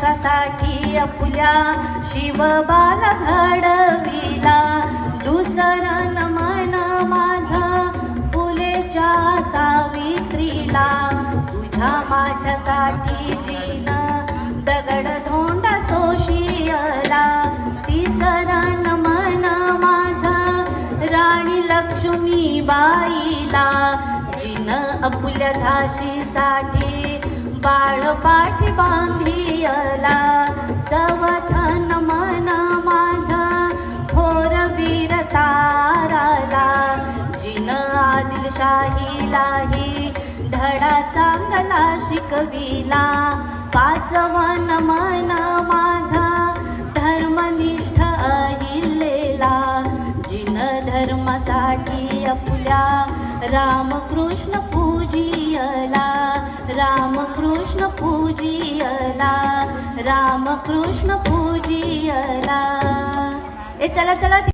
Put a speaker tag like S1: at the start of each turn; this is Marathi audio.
S1: राष्ट्रासाठी अपुल्या शिवबाल घडविला. दुसरं नमन माझं फुलेच्या सावित्रीला. तुझ्या माझ्यासाठी जीन दगड धोंड सोशियला. तिसरं नमन माझा राणी लक्ष्मी बाईला जिन अपुल्या झाशीसाठी बाळ पाठी बांधियला चवथन मन माझा थोर वीर ताराला. जिन आदिलशाहीलाही धडा चांगला शिकविला. पाचवन मन माझा धर्मनिष्ठ अहिलेला. जिन धर्मासाठी आपल्या रामकृष्ण पूजियला. रामकृष्ण पूजियला रामकृष्ण पूजियला. ए चला चला.